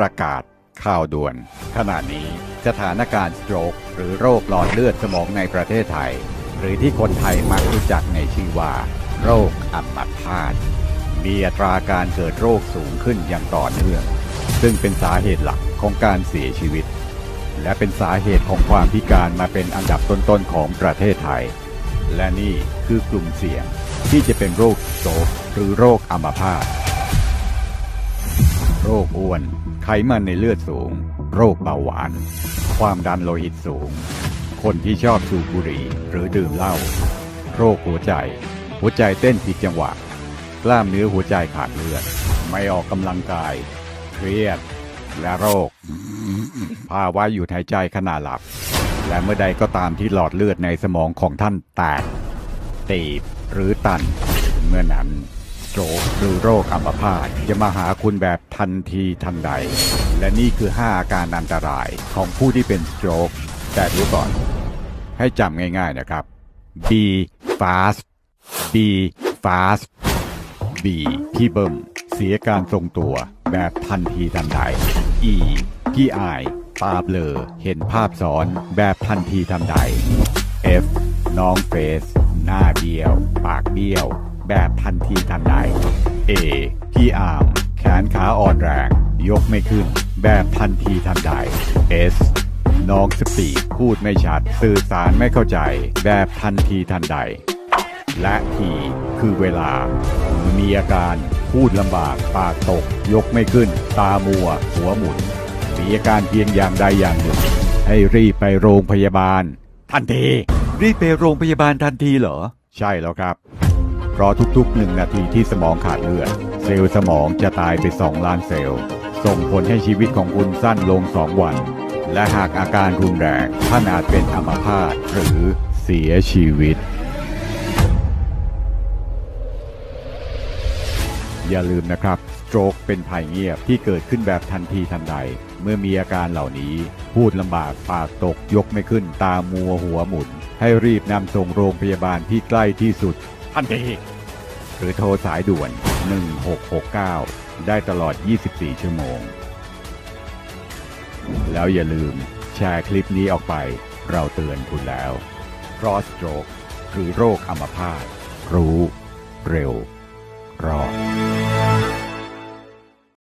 ประกาศข่าวด่วน ขณะนี้สถานการณ์สโตรกหรือโรคหลอดเลือดสมองในประเทศไทย หรือที่คนไทยมักรู้จักในชื่อว่า โรคอัมพาตมีอัตราการเกิดโรคสูงขึ้นอย่างต่อเนื่อง ซึ่งเป็นสาเหตุหลักของการเสียชีวิต และเป็นสาเหตุของความพิการมาเป็นอันดับต้นๆของประเทศไทย และนี่คือกลุ่มเสี่ยงที่จะเป็นโรคโตกหรือโรคอัมพาต โรคอ้วน ไขมันในเลือดสูง โรคเบาหวาน ความดันโลหิตสูง คนที่ชอบสูบบุหรี่หรือดื่มเหล้า โรคหัวใจ หัวใจเต้นผิดจังหวะ กล้ามเนื้อหัวใจขาดเลือด ไม่ออกกำลังกาย เครียด และโรค ภาวะหยุดหายใจขณะหลับ และเมื่อใดก็ตามที่หลอดเลือดในสมองของท่านแตกตีบหรือตัน เมื่อนั้น โตรกหรือโรคอัมพาตจะมาหาคุณแบบทันทีทันใด และนี่คือ 5 อาการอันตรายของผู้ที่เป็นสโตรกแต่ดูก่อน ให้จำง่ายๆนะครับ B fast B fast B ที่เบิ่มเสียการทรงตัวแบบทันทีทันใด E ขี้อาย ตาเบลอ เห็นภาพซ้อนแบบทันทีทันใด F น้องเฟส หน้าเบี้ยว ปากเบี้ยวแบบทันทีทันใด A พี่อาร์มแขนขาอ่อนแรง ยกไม่ขึ้น แบบทันทีทันใด S น้องสปีดพูดไม่ชัด สื่อสารไม่เข้าใจ แบบทันทีทันใด และทีคือเวลา มีอาการพูดลำบาก ปากตก ยกไม่ขึ้น ตามัว หัวหมุน มีอาการเพียงอย่างใดอย่างหนึ่ง ให้รีบไปโรงพยาบาล ทันที รีบไปโรงพยาบาลทันทีเหรอ ใช่แล้วครับ เพราะทุกๆหนึ่งนาทีที่สมองขาดเลือด เซลล์สมองจะตายไป 2 ล้านเซลล์ ส่งผลให้ชีวิตของคุณสั้นลง 2 วัน และหากอาการรุนแรงท่านอาจเป็นอัมพาตหรือเสียชีวิต อย่าลืมนะครับ สโตรกเป็นภัยเงียบที่เกิดขึ้นแบบทันทีทันใด เมื่อมีอาการเหล่านี้ พูดลำบากปากตกยกไม่ขึ้นตามัวหัวหมุน ให้รีบนำส่งโรงพยาบาลที่ใกล้ที่สุด ทันที หรือโทรสายด่วน 1669 ได้ตลอด 24 ชั่วโมง แล้วอย่าลืมแชร์คลิปนี้ออกไป เราเตือนคุณแล้วเพราะสโตรกหรือโรคอัมพาตรู้ เร็ว รอด